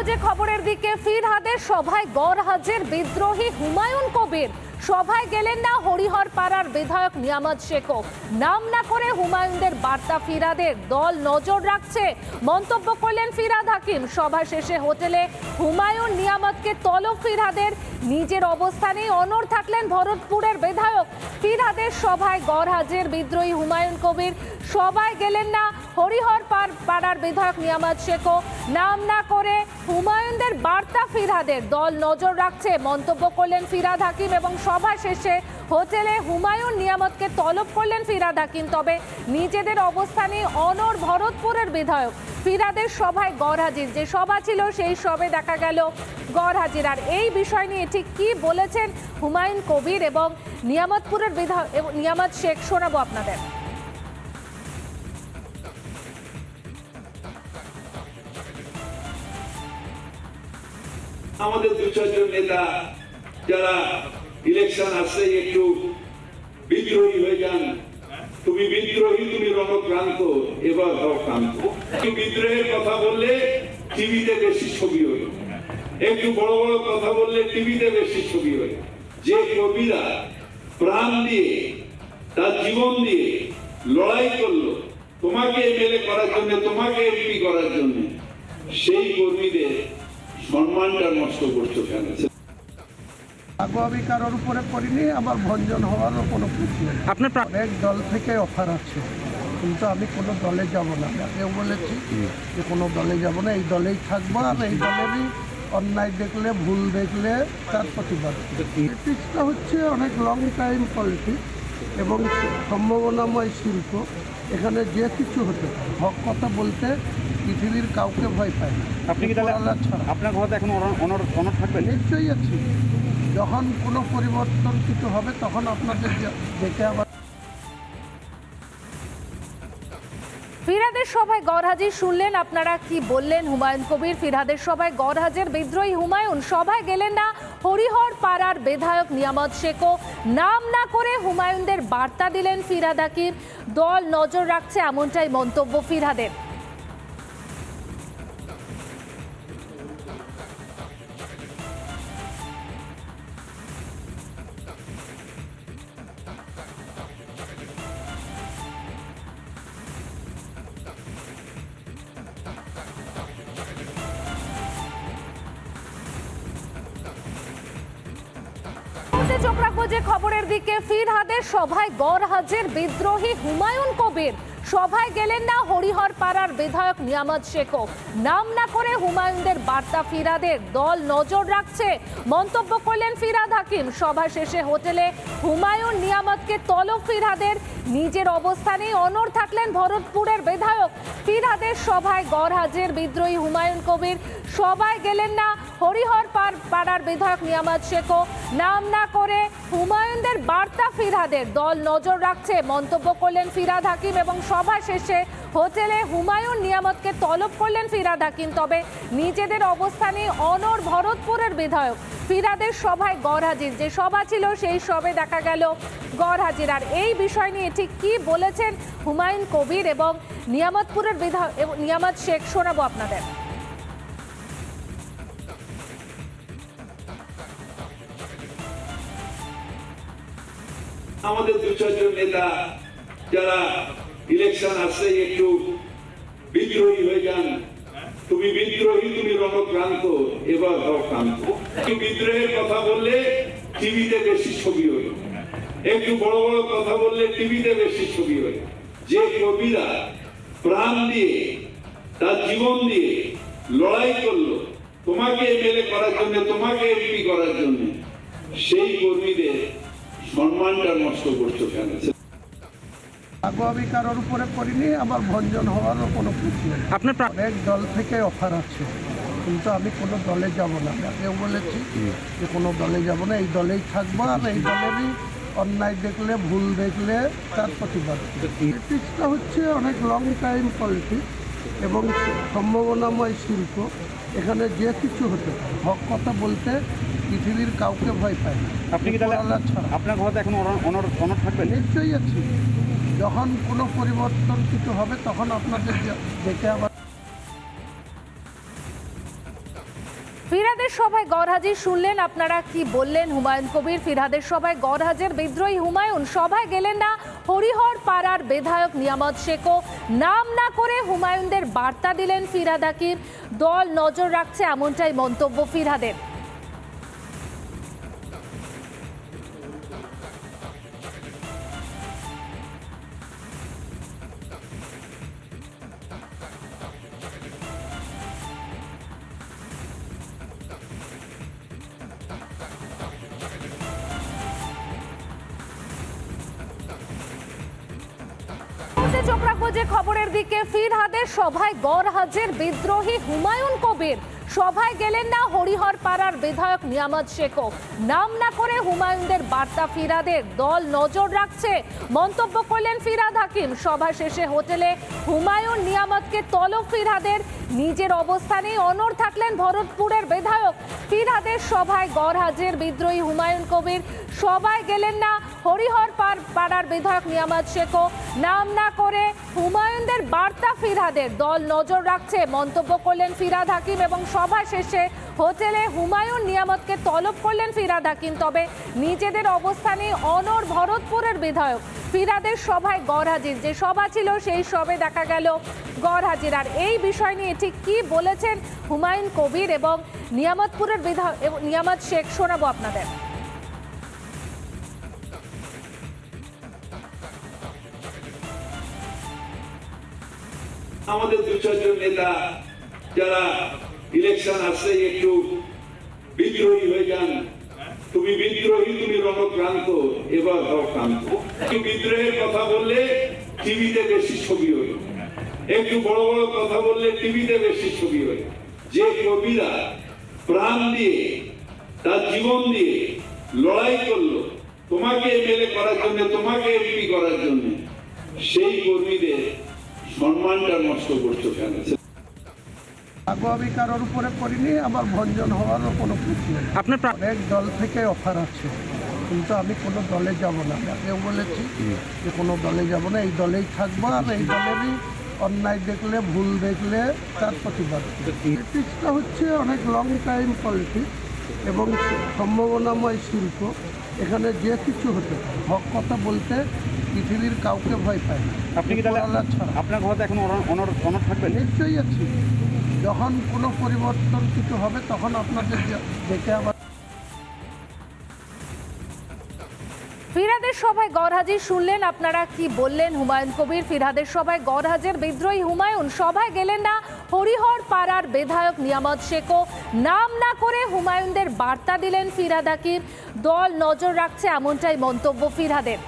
চক্রাবজে খবরের দিকে ফিরহাদের সভায় গড়হাজের বিদ্রোহী হুমায়ুন কবির। সভায় গেলেন না হরিহর পাড়ার বিধায়ক নিয়ামত শেখও নাম না করে হুমায়ুনদের বার্তা ফিরাদের দল নজর রাখছে। মন্তব্য করলেন ফিরাদ হাকিম। সভা শেষে হোটেলে হুমায়ুন নিয়ামতকে তলব ফিরহাদের নিজের অবস্থানে অনড় থাকলেন ভরতপুরের বিধায়ক। ফিরহাদের সভায় গড়হাজের বিদ্রোহী হুমায়ুন কবির। সবাই গেলেন না, হরিহর পাড়ার বিধায়ক নিয়ামত শেখও। নাম না করে হুমায়ুনদের বার্তা ফিরহাদের। দল নজর রাখছে, মন্তব্য করলেন ফিরাদ হাকিম এবং সভা শেষে হোটেলে হুমায়ুন নিয়ামতকে তলব করলেন ফিরাদ হাকিম। তবে নিজেদের অবস্থানে অনর ভরতপুরের বিধায়ক। ফিরাদের সভায় গড়হাজির যে সভা ছিল, সেই সবে দেখা গেল গড়হাজির আর এই বিষয় নিয়ে ঠিক কি বলেছেন হুমায়ুন কবির এবং নিয়ামতপুরের বিধায়ক নিয়ামত শেখ, শোনাবো আপনাদের। আমাদের দু চারজন নেতা যারা ইলেকশন আসছে একটু বিদ্রোহী হয়ে যান তুমি বিদ্রোহী, তুমি রণক্রান্ত, এবার হও ক্রান্ত একটু বিদ্রোহের কথা বললে টিভিতে বেশি ছবি হয়। একটু বড় বড় কথা বললে টিভিতে বেশি ছবি হয়। যে কবিরা প্রাণ দিয়ে, তার জীবন দিয়ে লড়াই করল, তোমাকে এমএলএ করার জন্য, তোমাকে এমপি করার জন্য, সেই কর্মীদের সম্মানটা নষ্ট করছ কেন? আমি কারোর উপরে করিনি আমার ভঞ্জন হওয়ারও কোনো প্রশ্ন আপনার অনেক দল থেকে অফার আছে কিন্তু আমি কোনো দলে যাব না। আগেও বলেছি যে কোনো দলে যাব না এই দলেই থাকব আর এই দলেরই অন্যায় দেখলে ভুল দেখলে তার প্রতিবাদ। পলিটিক্সটা হচ্ছে অনেক লং টাইম পলিটিক্স এবং সম্ভাবনাময় শিল্প। এখানে যে কিছু হতে হক কথা বলতে পৃথিবীর কাউকে ভয় পায় না। আপনি কি তাহলে আপনার ঘরতে এখন অনর অনর থাকবেন নিশ্চয়ই আছি। যখন কোনো পরিবর্তন কিছু হবে, তখন আপনাদের যে- দেখে আবার ফিরহাদের সভায় গড়হাজির শুনলেন আপনারা কি বললেন হুমায়ুন কবির? ফিরহাদের সভায় গড়হাজের বিদ্রোহী হুমায়ুন। সভায় গেলেন না হরিহর পাড়ার বিধায়ক নিয়ামত শেখও। নাম না করে হুমায়ুনদের বার্তা দিলেন ফিরহাদ হাকিম দল নজর রাখছে এমনটাই মন্তব্য ফিরহাদের। চোখ রাখব যে খবরের দিকে ফিরহাদের সভায় গড়হাজের বিদ্রোহী হুমায়ুন কবির। সভায় গেলেন না হরিহর পাড়ার বিধায়ক নিয়ামত শেখও নাম না করে হুমায়ুনদের বার্তা ফিরাদের দল নজর রাখছে। মন্তব্য করলেন ফিরাদ হাকিম। সভা শেষে হোটেলে হুমায়ুন নিয়ামতকে তলব ফিরহাদের নিজের অবস্থানে অনড় থাকলেন ভরতপুরের বিধায়ক। ফিরহাদের সভায় গড়হাজের বিদ্রোহী হুমায়ুন কবির। সবাই গেলেন না হরিহর পাড়ার বিধায়ক নিয়ামত শেখও নাম না করে হুমায়ুনদের বার্তা ফিরহাদের দল নজর রাখছে, মন্তব্য করলেন ফিরাদ হাকিম এবং সভা শেষে হোটেলে হুমায়ুন নিয়ামতকে তলব করলেন ফিরাদ হাকিম। তবে নিজেদের অবস্থানে অনড় ভরতপুরের বিধায়ক ফিরাদের সভায় গড়হাজির যে সভা ছিল সেই সবে দেখা গেল গড়হাজির আর এই বিষয় নিয়ে ঠিক কি বলেছেন হুমায়ুন কবির এবং নিয়ামতপুরের বিধায়ক নিয়ামত শেখ শোনাবো আপনাদের। আমাদের দু চারজন নেতা যারা ইলেকশন আসছে একটু বিদ্রোহী হয়ে যান। তুমি বিদ্রোহী, তুমি রণক্রান্ত, এবার হও ক্রান্ত একটু বিদ্রোহের কথা বললে টিভিতে বেশি ছবি হয়। একটু বড় বড় কথা বললে টিভিতে বেশি ছবি হয়। যে কবিরা প্রাণ দিয়ে, তার জীবন দিয়ে লড়াই করল, তোমাকে এমএলএ করার জন্য, তোমাকে এমপি করার জন্য, সেই কর্মীদের সম্মানটা নষ্ট করছ কেন? আগে আমি কারোর উপরে করিনি আমার ভঞ্জন হওয়ারও কোনো নেই। আপনার অনেক দল থেকে অফার আছে কিন্তু আমি কোনো দলে যাব না। আমি আগেও বলেছি যে কোনো দলে যাব না এই দলেই থাকব আর এই দলেরই অন্যায় দেখলে ভুল দেখলে তার প্রতিবাদ। পলিটিক্সটা হচ্ছে অনেক লং টাইম পলিটিক্স এবং সম্ভাবনাময় শিল্প। এখানে যে কিছু হতে হক কথা বলতে পৃথিবীর কাউকে ভয় পায় না। আপনি কি তাহলে আপনার এখন অনর অনর থাকবেন? নিশ্চয়ই আছি। যখন কোনো পরিবর্তন কিছু হবে তখন আপনাদের দেখে আবার ফিরহাদের সভায় গড়হাজির শুনলেন আপনারা কি বললেন হুমায়ুন কবির? ফিরহাদের সভায় গড়হাজের বিদ্রোহী হুমায়ুন, সভায় গেলেন না হরিহর পাড়ার বিধায়ক নিয়ামত শেখও। নাম না করে হুমায়ুনদের বার্তা দিলেন ফিরহাদ আকির। দল নজর রাখছে এমনটাই মন্তব্য ফিরহাদের। মুহূর্তে চোখ রাখব যে খবরের দিকে। ফিরহাদের সভায় গড় হাজের বিদ্রোহী হুমায়ুন কবির। সভায় গেলেন না হরিহর পাড়ার বিধায়ক নিয়ামত শেখো নাম না করে হুমায়ুনদের বার্তা ফিরাদের দল নজর রাখছে। মন্তব্য করলেন ফিরাদ হাকিম। সভা শেষে হোটেলে হুমায়ুন নিয়ামতকে তলব ফিরহাদের নিজের অবস্থানেই অনড় থাকলেন ভরতপুরের বিধায়ক। ফিরহাদের সভায় গড়হাজের বিদ্রোহী হুমায়ুন কবির। সবাই গেলেন না হরিহর পাড়ার বিধায়ক নিয়ামত শেখো নাম না করে হুমায়ুনদের বার্তা ফিরহাদের দল নজর রাখছে। মন্তব্য করলেন ফিরাদ হাকিম এবং সভা শেষে হোটেলে হুমায়ুন নিয়ামতকে তলব করলেন ফিরাদ হাকিম তবে নিজেদের অবস্থানে অনর ভরতপুরের বিধায়ক ফিরাদের সভায় গড়হাজির যে সভা ছিল, সেই সবে দেখা গেল গড়হাজির আর এই বিষয় নিয়ে ঠিক কি বলেছেন হুমায়ুন কবির এবং নিয়ামতপুরের বিধায়ক নিয়ামত শেখ, শোনাবো আপনাদের। আমাদের দু চারজন নেতা যারা ইলেকশন আসলে একটু বিদ্রোহী হয়ে যান। তুমি বিদ্রোহী, তুমি রণক্রান্ত, এবার হও ক্রান্ত একটু বিদ্রোহের কথা বললে টিভিতে বেশি ছবি হয়। একটু বড় বড় কথা বললে টিভিতে বেশি ছবি হয়। যে কবিরা প্রাণ দিয়ে, তার জীবন দিয়ে লড়াই করল, তোমাকে এমএলএ করার জন্য, তোমাকে এমপি করার জন্য, সেই কর্মীদের সম্মানটা নষ্ট করছ কেন? আগে আমি কারোর উপরে করিনি আমার ভঞ্জন হওয়ারও কোনো প্রশ্ন আপনার অনেক দল থেকে অফার আছে কিন্তু আমি কোনো দলে যাব না। আগেও বলেছি যে কোনো দলে যাব না এই দলেই থাকব আর এই দলেরই অন্যায় দেখলে ভুল দেখলে তার প্রতিবাদ। পলিটিক্সটা হচ্ছে অনেক লং টাইম পলিটিক্স এবং সম্ভাবনাময় শিল্প। এখানে যে কিছু হতে হক কথা বলতে পৃথিবীর কাউকে ভয় পায় না। আপনি কি তাহলে আপনার ঘরতে এখন অনর অনর থাকবেন নিশ্চয়ই আছি। যখন কোনো পরিবর্তন কিছু হবে, তখন আপনাদের দেখে আবার ফিরহাদের সভায় গড়হাজির শুনলেন আপনারা কি বললেন হুমায়ুন কবির? ফিরহাদের সভায় গড়হাজের বিদ্রোহী হুমায়ুন, সভায় গেলেন না হরিহর পাড়ার বিধায়ক নিয়ামত শেখো নাম না করে হুমায়ুনদের বার্তা দিলেন ফিরহাদ দল নজর রাখছে এমনটাই মন্তব্য ফিরহাদের।